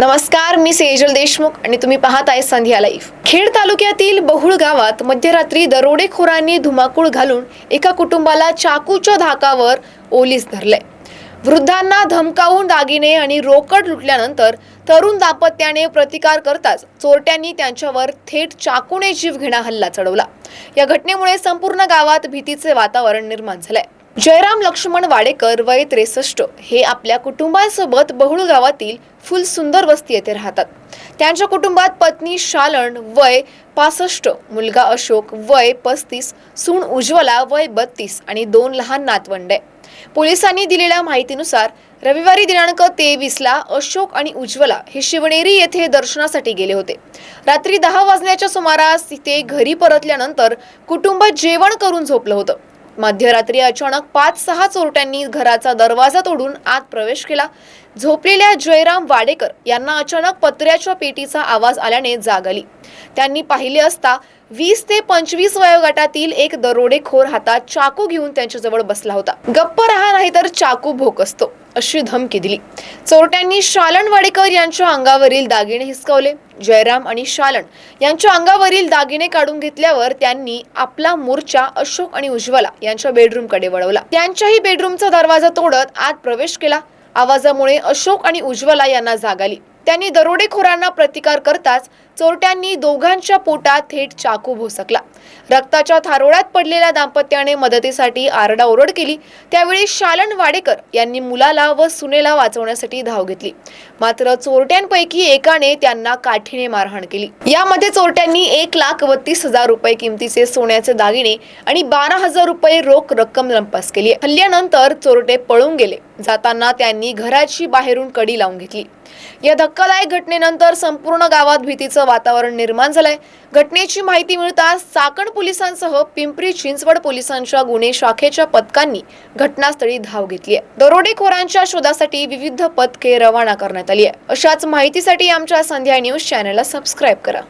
नमस्कार मी सेजल देशमुख आणि तुम्ही पाहत आहे संध्या लाईव्ह. खेड तालुक्यातील बहुळ गावात मध्यरात्री दरोडेखोरांनी धुमाकूळ घालून एका कुटुंबाला चाकूच्या धाकावर ओलीस धरले. वृद्धांना धमकावून दागिने आणि रोकड लुटल्यानंतर तरुण दाम्पत्याने प्रतिकार करताच चोरट्यांनी त्यांच्यावर थेट चाकूने जीवघेणा हल्ला चढवला. या घटनेमुळे संपूर्ण गावात भीतीचे वातावरण निर्माण झालंय. जयराम लक्ष्मण वाडेकर वय त्रेसष्ट हे आपल्या कुटुंबासोबत बहुळ गावातील फुल सुंदर वस्ती येथे राहतात. त्यांच्या कुटुंबात पत्नी शालन वय पासष्ट मुलगा अशोक वय पस्तीस सून उज्ज्वला वय बत्तीस आणि दोन लहान नातवंडे पोलिसांनी दिलेल्या माहितीनुसार रविवारी दिनांक तेवीसला अशोक आणि उज्ज्वला हे शिवनेरी येथे दर्शनासाठी गेले होते. रात्री दहा वाजण्याच्या सुमारास तिथे घरी परतल्यानंतर कुटुंब जेवण करून झोपलं होतं. मध्यरात्री अचानक पाच सहा चोरट्यांनी घराचा दरवाजा तोडून आत प्रवेश केला. झोपलेल्या जयराम वाडेकर यांना अचानक पत्र्याच्या पेटीचा आवाज आल्याने जाग आली. त्यांनी पाहिले असता वीस ते पंचवीस वयोगटातील एक दरोडेखोर हातात चाकू घेऊन त्यांच्याजवळ बसला होता. गप्प राहा नाही तर चाकू भोक असतो अशी धमकी दिली. चोरट्यांनी शालन वाडेकर यांच्या अंगावरील दागिने हिसकावले. जयराम आणि शालन यांच्या अंगावरील दागिने काढून घेतल्यावर त्यांनी आपला मोर्चा अशोक आणि उज्ज्वला यांच्या बेडरूमकडे वळवला. त्यांच्याही बेडरूमचा दरवाजा तोडत आत प्रवेश केला. आवाजामुळे अशोक आणि उज्ज्वला यांना जाग आली. त्यांनी दरोडेखोरांना प्रतिकार करताच चोरट्यांनी दोघांच्या पोटात थेट चाकू भोसकला. रक्ताच्या थारोळ्यात पडलेल्या दाम्पत्याने मदतीसाठी आरडाओरड केली. त्यावेळी शालन वाडेकर यांनी मुलाला व सुनेला वाचवण्यासाठी धाव घेतली. मात्र चोरट्यांपैकी एकाने त्यांना काठीने मारहाण केली. यामध्ये चोरट्यांनी एक लाख बत्तीस हजार रुपये किमतीचे सोन्याचे दागिने आणि बारा हजार रुपये रोख रक्कम लंपास केली. हल्ल्यानंतर चोरटे पळून गेले. जाताना त्यांनी घराची बाहेरून कडी लावून घेतली. या धक्कादायक घटनेनंतर संपूर्ण गावात भीतीचं वातावरण निर्माण झालंय. घटनेची माहिती मिळताच चाकण पोलिसांसह पिंपरी चिंचवड पोलिसांच्या गुन्हे शाखेच्या पथकांनी घटनास्थळी धाव घेतली आहे दरोडेखोरांच्या शोधासाठी विविध पथके रवाना करण्यात आली आहे अशाच माहितीसाठी आमच्या संध्या न्यूज चॅनलला सबस्क्राईब करा.